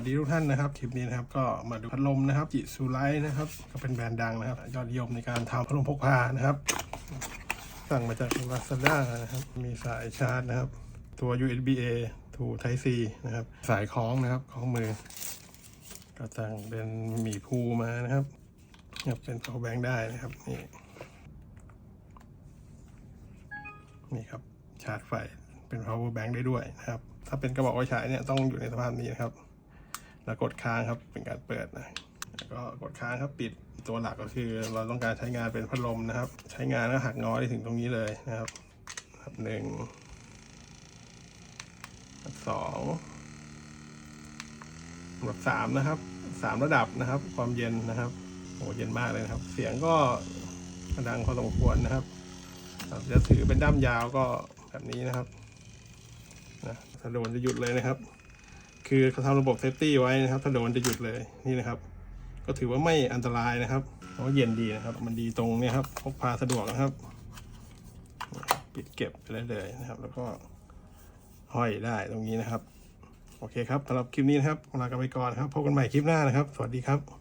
วัสดีทุกท่านนะครับคลิปนี้นะครับก็มาดูพัดลมนะครับจิซูไลท์นะครับ ก็เป็นแบรนด์ดังนะครับ ยอดนิยมในการทำพัดลมพกพานะครับ สั่งมาจาก Lazada นะครับ มีสายชาร์จนะครับ ตัว USB A to Type C นะครับ สายคล้องนะครับคล้องมือ ก็สั่งเป็นหมีภูมานะครับครับเป็น power bank ได้นะครับนี่นี่ครับชาร์จไฟเป็น power bank ได้ด้วยนะครับ ถ้าเป็นกระบอกไว้ฉายเนี่ยต้องอยู่ในสภาพนี้นะครับ แล้วกดค้างครับเป็นการเปิดนะแล้วก็กดค้างครับปิดตัวหลักก็คือ เราต้องการใช้งานเป็นพัดลมนะครับ ใช้งานก็หักงอได้ถึงตรงนี้เลยนะครับหนึ่งสองแบบสามนะครับสามระดับนะครับ ความเย็นนะครับโอ้เย็นมากเลยนะครับ เสียงก็ดังพอสมควรนะครับครับจะถือเป็นด้ามยาวก็แบบนี้นะครับนะถ้าโดนจะหยุดเลยนะครับ คือเขาทำระบบเซฟตี้ไว้นะครับ ถ้าโดนจะหยุดเลยนี่นะครับ ก็ถือว่าไม่อันตรายนะครับเพราะเย็นดีนะครับ มันดีตรงเนี้ครับพกพาสะดวกนะครับ ปิดเก็บไปได้เลยนะครับ แล้วก็ห้อยได้ตรงนี้นะครับ โอเคครับสำหรับคลิปนี้นะครับลากันไปก่อนครับพบกันใหม่คลิปหน้านะครับ สวัสดีครับ